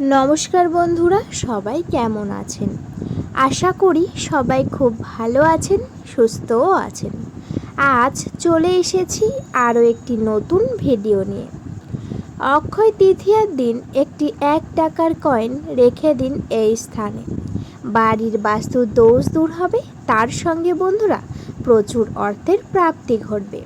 নমস্কার বন্ধুরা, সবাই কেমন আছেন? আশা করি সবাই খুব ভালো আছেন, সুস্থও আছেন। আজ চলে এসেছি আরও একটি নতুন ভিডিও নিয়ে। অক্ষয় তৃতীয়ার দিন একটি এক টাকার কয়েন রেখে দিন এই স্থানে। বাড়ির বাস্তু দোষ দূর হবে, তার সঙ্গে বন্ধুরা, প্রচুর অর্থের প্রাপ্তি ঘটবে।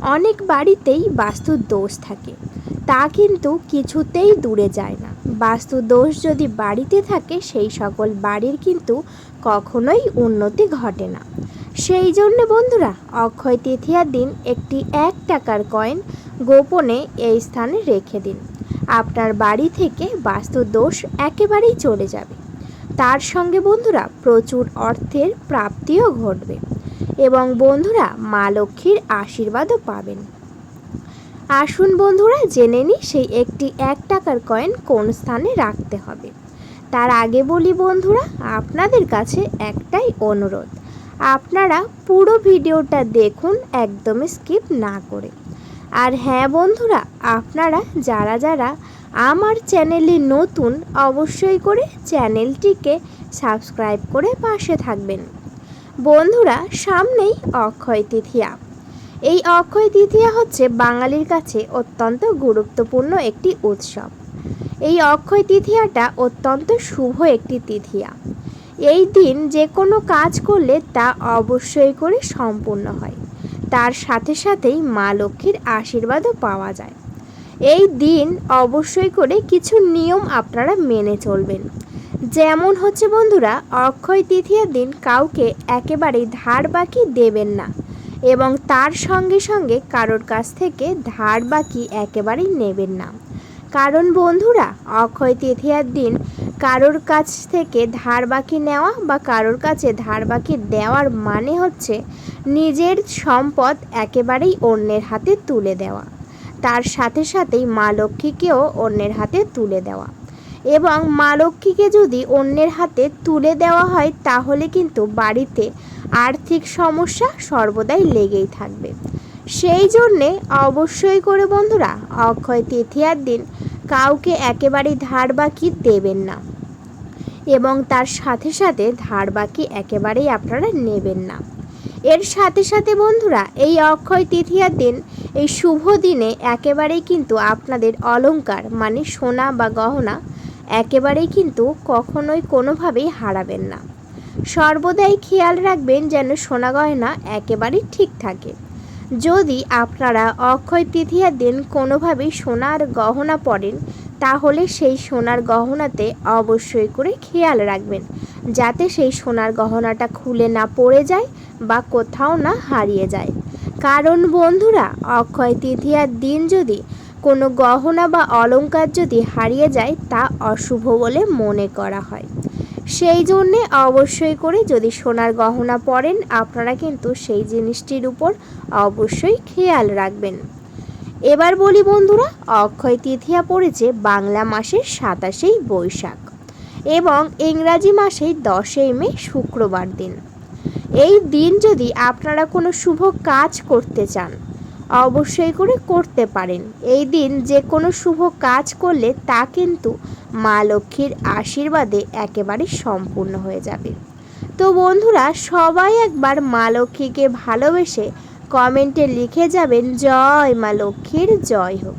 অনেক বাড়িতেই বাস্তুর দোষ থাকে, তা কিন্তু কিছুতেই দূরে যায় না। বাস্তু দোষ যদি বাড়িতে থাকে, সেই সকল বাড়ির কিন্তু কখনোই উন্নতি ঘটে না। সেই জন্য বন্ধুরা, অক্ষয় তৃতীয়ার দিন একটি এক টাকার কয়েন গোপনে এই স্থানে রেখে দিন। আপনার বাড়ি থেকে বাস্তু দোষ একেবারেই চলে যাবে। তার সঙ্গে বন্ধুরা, প্রচুর অর্থের প্রাপ্তিও ঘটবে। এবং বন্ধুরা, মা লক্ষ্মীর আশীর্বাদও পাবেন। আসুন বন্ধুরা, জেনে নিই সেই একটি এক টাকার কয়েন কোন স্থানে রাখতে হবে। তার আগে বলি বন্ধুরা, আপনাদের কাছে একটাই অনুরোধ। আপনারা পুরো ভিডিওটা দেখুন একদমই স্কিপ না করে। আর হ্যাঁ বন্ধুরা, আপনারা যারা যারা আমার চ্যানেলে নতুন, অবশ্যই করে চ্যানেলটিকে সাবস্ক্রাইব করে পাশে থাকবেন। বন্ধুরা, সামনেই অক্ষয় তৃতীয়া। এই অক্ষয় তৃতীয়া হচ্ছে বাঙালির কাছে অত্যন্ত গুরুত্বপূর্ণ একটি উৎসব। এই অক্ষয় তৃতীয়াটা অত্যন্ত শুভ একটি তৃতীয়া এই দিন যে কোনো কাজ করলে তা অবশ্যই করে সম্পূর্ণ হয়। তার সাথে সাথেই মা লক্ষ্মীর আশীর্বাদও পাওয়া যায়। এই দিন অবশ্যই করে কিছু নিয়ম আপনারা মেনে চলবেন। যেমন হচ্ছে বন্ধুরা, অক্ষয় তৃতীয়ার দিন কাউকে একেবারেই ধার বাকি দেবেন না। এবং তার সঙ্গে সঙ্গে কারোর কাছ থেকে ধার বাকি একেবারেই নেবেন না। কারণ বন্ধুরা, অক্ষয় তৃতীয়ার দিন কারোর কাছ থেকে ধার বাকি নেওয়া বা কারোর কাছে ধার বাকি দেওয়ার মানে হচ্ছে নিজের সম্পদ একেবারেই অন্যের হাতে তুলে দেওয়া। তার সাথে সাথেই মা লক্ষ্মীকেও অন্যের হাতে তুলে দেওয়া। এবং মা লক্ষ্মীকে যদি অন্যের হাতে তুলে দেওয়া হয়, তাহলে কিন্তু বাড়িতে আর্থিক সমস্যা সর্বদাই লেগেই থাকবে। সেই জন্যে অবশ্যই করে বন্ধুরা, অক্ষয় তৃতীয়ার দিন কাউকে একেবারেই ধার বাকি দেবেন না এবং তার সাথে সাথে ধার বাকি একেবারেই আপনারা নেবেন না। এর সাথে সাথে বন্ধুরা, এই অক্ষয় তৃতীয়ার দিন, এই শুভ দিনে একেবারেই কিন্তু আপনাদের অলংকার মানে সোনা বা গহনা একেবারেই কিন্তু কখনোই কোনোভাবেই হারাবেন না। সর্বদাই খেয়াল রাখবেন যেন সোনা গয়না একেবারেই ঠিক থাকে। যদি আপনারা অক্ষয় তৃতীয়ার দিন কোনোভাবেই সোনার গহনা পরেন, তাহলে সেই সোনার গহনাতে অবশ্যই করে খেয়াল রাখবেন, যাতে সেই সোনার গহনাটা খুলে না পড়ে যায় বা কোথাও না হারিয়ে যায়। কারণ বন্ধুরা, অক্ষয় তৃতীয়ার দিন যদি কোনো গহনা বা অলঙ্কার যদি হারিয়ে যায় তা অশুভ বলে মনে করা হয়। সেই জন্যে অবশ্যই করে যদি সোনার গহনা পরেন, আপনারা কিন্তু সেই জিনিসটির উপর অবশ্যই খেয়াল রাখবেন। এবার বলি বন্ধুরা, অক্ষয় তৃতীয়া পড়েছে বাংলা মাসের সাতাশেই বৈশাখ এবং ইংরাজি মাসেই দশই মে শুক্রবার দিন। এই দিন যদি আপনারা কোনো শুভ কাজ করতে চান অবশ্যই করে করতে পারেন। এই দিন যে কোনো শুভ কাজ করলে তা কিন্তু মা লক্ষ্মীর আশীর্বাদে একেবারে সম্পূর্ণ হয়ে যাবে। তো বন্ধুরা, সবাই একবার মা লক্ষ্মীকে ভালোবেসে কমেন্টে লিখে যাবেন, জয় মা লক্ষ্মীর, জয় হোক।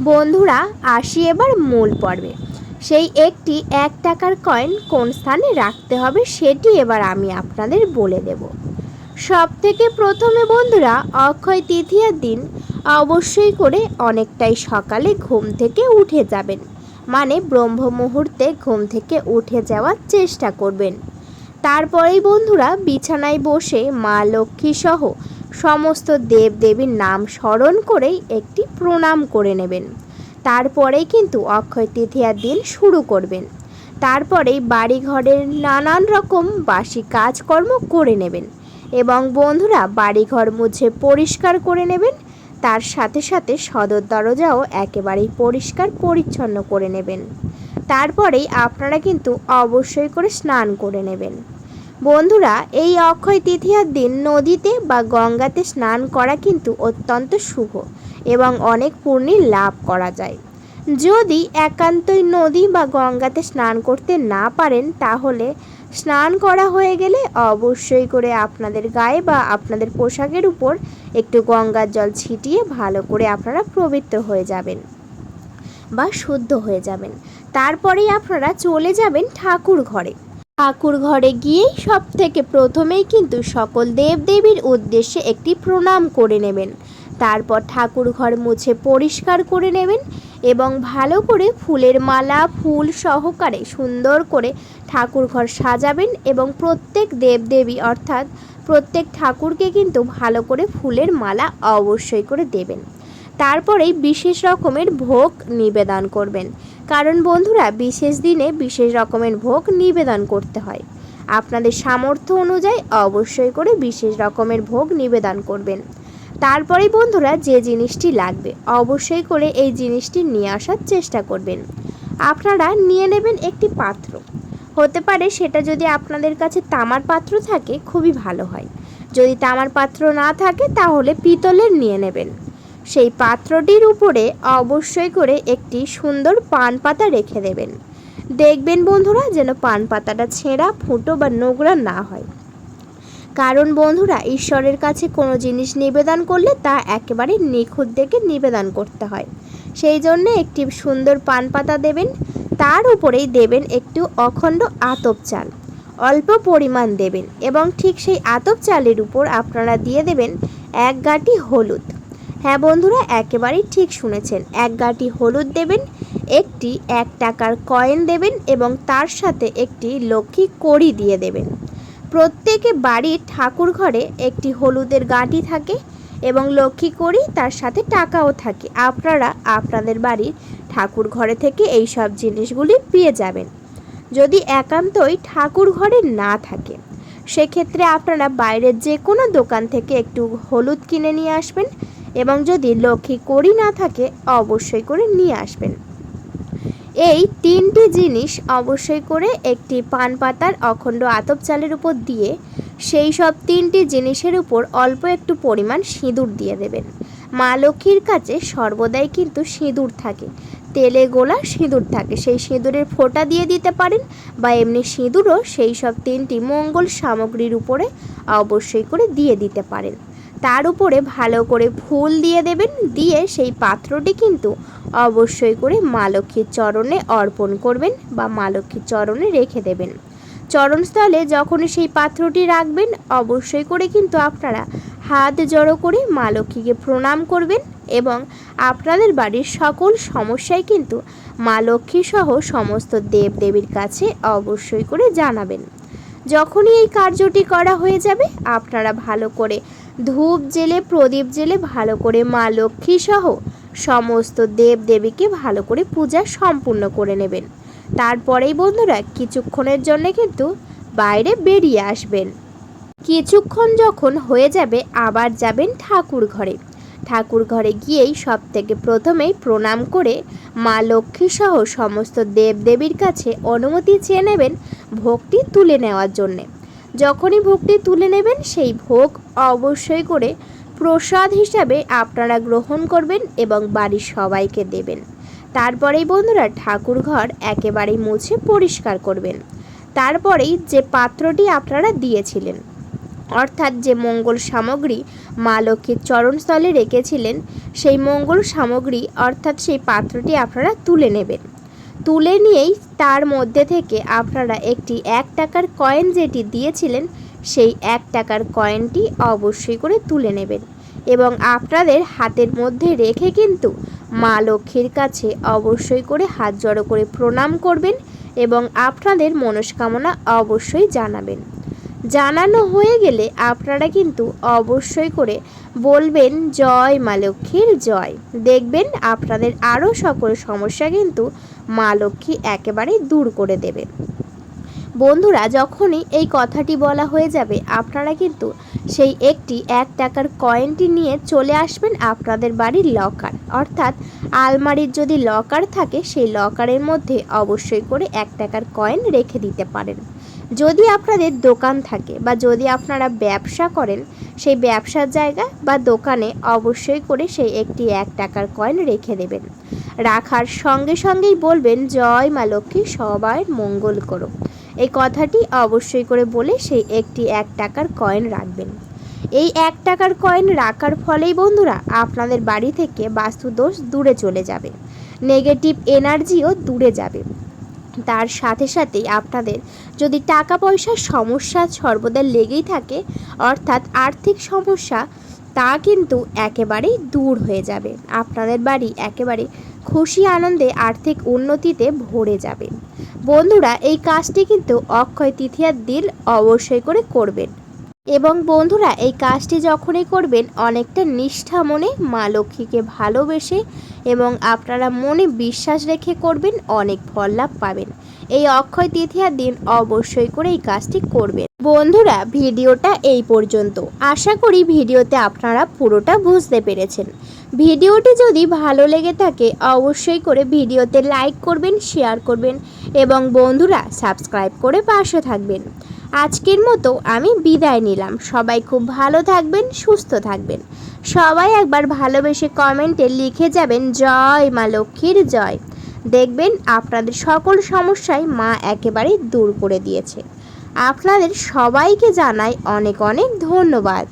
বন্ধুরা, আসি এবার মূল পর্বে। সেই একটি এক টাকার কয়েন কোন স্থানে রাখতে হবে সেটি এবার আমি আপনাদের বলে দেব। সব থেকে প্রথমে বন্ধুরা অক্ষয় তৃতীয়ার দিন অবশ্যই করে অনেকটাই সকালে ঘুম থেকে উঠে যাবেন। মানে ব্রহ্ম মুহূর্তে ঘুম থেকে উঠে যাওয়ার চেষ্টা করবেন। তারপরেই বন্ধুরা বিছানায় বসে মা লক্ষ্মী সহ সমস্ত দেবদেবীর নাম স্মরণ করেই একটি প্রণাম করে নেবেন। তারপরেই কিন্তু অক্ষয় তৃতীয়ার দিন শুরু করবেন। তারপরেই বাড়িঘরের নানান রকম বাসি কাজকর্ম করে নেবেন। এবং বন্ধুরা বাড়িঘর মুছে পরিষ্কার করে নেবেন। তার সাথে সাথে সদর দরজাও একেবারেই পরিষ্কার পরিচ্ছন্ন করে নেবেন। তারপরেই আপনারা কিন্তু অবশ্যই করে স্নান করে নেবেন। বন্ধুরা, এই অক্ষয় তৃতীয়ার দিন নদীতে বা গঙ্গাতে স্নান করা কিন্তু অত্যন্ত শুভ এবং অনেক পূর্ণির লাভ করা যায়। যদি একান্তই নদী বা গঙ্গাতে স্নান করতে না পারেন, তাহলে স্নান করা হয়ে গেলে অবশ্যই করে আপনাদের গায়ে বা আপনাদের পোশাকের উপর একটু গঙ্গার জল ছিটিয়ে ভালো করে আপনারা পবিত্র হয়ে যাবেন বা শুদ্ধ হয়ে যাবেন। তারপরেই আপনারা চলে যাবেন ঠাকুর ঘরে। ঠাকুর ঘরে গিয়েই সব থেকে প্রথমেই কিন্তু সকল দেবদেবীর উদ্দেশ্যে একটি প্রণাম করে নেবেন। তারপর ঠাকুর ঘর মুছে পরিষ্কার করে নেবেন এবং ভালো করে ফুলের মালা, ফুল সহকারে সুন্দর করে ঠাকুর ঘর সাজাবেন এবং প্রত্যেক দেবদেবী অর্থাৎ প্রত্যেক ঠাকুরকে কিন্তু ভালো করে ফুলের মালা অবশ্যই করে দেবেন। তারপরেই বিশেষ রকমের ভোগ নিবেদন করবেন। কারণ বন্ধুরা, বিশেষ দিনে বিশেষ রকমের ভোগ নিবেদন করতে হয়। আপনাদের সামর্থ্য অনুযায়ী অবশ্যই করে বিশেষ রকমের ভোগ নিবেদন করবেন। তারপরেই বন্ধুরা যে জিনিসটি লাগবে, অবশ্যই করে এই জিনিসটি নিয়ে আসার চেষ্টা করবেন। আপনারা নিয়ে নেবেন একটি পাত্র। হতে পারে সেটা যদি আপনাদের কাছে তামার পাত্র থাকে, খুবই ভালো হয়। যদি তামার পাত্র না থাকে, তাহলে পিতলের নিয়ে নেবেন। সেই পাত্রটির উপরে অবশ্যই করে একটি সুন্দর পান পাতা রেখে দেবেন। দেখবেন বন্ধুরা যেন পান পাতাটা ছেঁড়া, ফুটো বা নোংরা না হয়। কারণ বন্ধুরা, ঈশ্বরের কাছে কোনো জিনিস নিবেদন করলে তা একেবারে নিখুঁত দেখে নিবেদন করতে হয়। সেই জন্য একটি সুন্দর পান পাতা দেবেন, তার উপরেই দেবেন একটু অখণ্ড আতপ চাল। অল্প পরিমাণ দেবেন এবং ঠিক সেই আতপ চালের উপর আপনারা দিয়ে দেবেন এক গাঁটি হলুদ। হ্যাঁ বন্ধুরা, একেবারেই ঠিক শুনেছেন, এক গাঁটি হলুদ দেবেন, একটি এক টাকার কয়েন দেবেন এবং তার সাথে একটি লক্ষ্মী কড়ি দিয়ে দেবেন। প্রত্যেকে বাড়ির ঠাকুর ঘরে একটি হলুদের গাঁটি থাকে এবং লক্ষ্মী করি তার সাথে টাকাও থাকে। আপনারা আপনাদের বাড়ির ঠাকুর ঘরে থেকে এই সব জিনিসগুলি পেয়ে যাবেন। যদি একান্তই ঠাকুর ঘরে না থাকে, সেক্ষেত্রে আপনারা বাইরের যে কোনো দোকান থেকে একটু হলুদ কিনে নিয়ে আসবেন এবং যদি লক্ষ্মী করি না থাকে, অবশ্যই করে নিয়ে আসবেন। এই তিনটি জিনিস অবশ্যই করে একটি পান পাতার অখণ্ড আতপ চালের উপর দিয়ে সেই সব তিনটি জিনিসের উপর অল্প একটু পরিমাণ সিঁদুর দিয়ে দেবেন। মা লক্ষ্মীর কাছে সর্বদাই কিন্তু সিঁদুর থাকে। তেলে গোলা সিঁদুর থাকে। সেই সিঁদুরের ফোঁটা দিয়ে দিতে পারেন বা এমনি সিঁদুরও সেই সব তিনটি মঙ্গল সামগ্রীর উপরে অবশ্যই করে দিয়ে দিতে পারেন। তার উপরে ভালো করে ফুল দিয়ে দেবেন, দিয়ে সেই পাত্রটি কিন্তু অবশ্যই করে মা লক্ষ্মীর চরণে অর্পণ করবেন বা মা লক্ষ্মীর চরণে রেখে দেবেন। চরণস্থলে যখনই সেই পাত্রটি রাখবেন, অবশ্যই করে কিন্তু আপনারা হাত জড়ো করে মা লক্ষ্মীকে প্রণাম করবেন এবং আপনাদের বাড়ির সকল সমস্যায় কিন্তু মা লক্ষ্মী সহ সমস্ত দেবদেবীর কাছে অবশ্যই করে জানাবেন। যখনই এই কার্যটি করা হয়ে যাবে, আপনারা ভালো করে ধূপ জেলে, প্রদীপ জেলে ভালো করে মা লক্ষ্মী সহ সমস্ত দেব দেবীকে ভালো করে পূজা সম্পূর্ণ করে নেবেন। তারপরেই বন্ধুরা কিছুক্ষণের জন্য কিন্তু বাইরে বেরিয়ে আসবেন। কিছুক্ষণ যখন হয়ে যাবে, আবার যাবেন ঠাকুর ঘরে। ঠাকুর ঘরে গিয়েই সব থেকে প্রথমেই প্রণাম করে মা লক্ষ্মী সহ সমস্ত দেবদেবীর কাছে অনুমতি চেয়ে নেবেন ভোগটি তুলে নেওয়ার জন্যে। যখনই ভোগটি তুলে নেবেন, সেই ভোগ অবশ্যই করে প্রসাদ হিসাবে আপনারা গ্রহণ করবেন এবং বাড়ির সবাইকে দেবেন। তারপরেই বন্ধুরা ঠাকুর ঘর একেবারেই মুছে পরিষ্কার করবেন। তারপরেই যে পাত্রটি আপনারা দিয়েছিলেন, অর্থাৎ যে মঙ্গল সামগ্রী মা লক্ষ্মীর চরণস্থলে রেখেছিলেন, সেই মঙ্গল সামগ্রী অর্থাৎ সেই পাত্রটি আপনারা তুলে নেবেন। তুলে নিয়েই তার মধ্যে থেকে আপনারা একটি এক টাকার কয়েন যেটি দিয়েছিলেন, সেই এক টাকার কয়েনটি অবশ্যই করে তুলে নেবেন। এবং আপনাদের হাতের মধ্যে রেখে কিন্তু মা লক্ষ্মীর কাছে অবশ্যই করে হাত জড়ো করে প্রণাম করবেন এবং আপনাদের মনস্কামনা অবশ্যই জানাবেন। জানানো হয়ে গেলে আপনারা কিন্তু অবশ্যই করে বলবেন, জয় মা লক্ষ্মীর জয়। দেখবেন আপনাদের আরও সকল সমস্যা কিন্তু মা লক্ষ্মী একেবারেই দূর করে দেবে। বন্ধুরা, যখনই এই কথাটি বলা হয়ে যাবে, আপনারা কিন্তু সেই একটি এক টাকার কয়েনটি নিয়ে চলে আসবেন আপনাদের বাড়ির লকার। অর্থাৎ আলমারির যদি লকার থাকে, সেই লকারের মধ্যে অবশ্যই করে এক টাকার কয়েন রেখে দিতে পারেন। যদি আপনাদের দোকান থাকে বা যদি আপনারা ব্যবসা করেন, সেই ব্যবসার জায়গা বা দোকানে অবশ্যই করে সেই একটি এক টাকার কয়েন রেখে দেবেন। রাখার সঙ্গে সঙ্গেই বলবেন, জয় মা লক্ষ্মী সবার মঙ্গল করো এই কথাটি অবশ্যই করে বলে সেই একটি এক টাকার কয়েন রাখবেন। এই এক টাকার কয়েন রাখার ফলেই বন্ধুরা, আপনাদের বাড়ি থেকে বাস্তুদোষ দূরে চলে যাবে। নেগেটিভ এনার্জিও দূরে যাবে। তার সাথে সাথেই আপনাদের যদি টাকা পয়সার সমস্যা সর্বদা লেগেই থাকে, অর্থাৎ আর্থিক সমস্যা, তা কিন্তু একেবারেই দূর হয়ে যাবে। আপনাদের বাড়ি একেবারে খুশি আনন্দে আর্থিক উন্নতিতে ভরে যাবে। বন্ধুরা, এই কাজটি কিন্তু অক্ষয় তৃতীয়ার দিন অবশ্যই করে করবেন। এবং বন্ধুরা, এই কাজটি যখনই করবেন, অনেকটা নিষ্ঠা মনে মা লক্ষ্মীকে ভালোবেসে এবং আপনারা মনে বিশ্বাস রেখে করবেন, অনেক ফল লাভ পাবেন। এই অক্ষয় তৃতীয়ার দিন অবশ্যই করে এই কাজটি করবেন। বন্ধুরা, ভিডিওটা এই পর্যন্ত। আশা করি ভিডিওতে আপনারা পুরোটা বুঝতে পেরেছেন। ভিডিওটি যদি ভালো লেগে থাকে, অবশ্যই করে ভিডিওতে লাইক করবেন, শেয়ার করবেন এবং বন্ধুরা, সাবস্ক্রাইব করে পাশে থাকবেন। আজকের মতো আমি বিদায় নিলাম। সবাই খুব ভালো থাকবেন, সুস্থ থাকবেন। সবাই একবার ভালোবেসে কমেন্টে লিখে যাবেন, জয় মা লক্ষ্মীর জয়। দেখবেন আপনাদের সকল সমস্যায় মা একেবারে দূর করে দিয়েছে। আপনাদের সবাইকে জানাই অনেক অনেক ধন্যবাদ।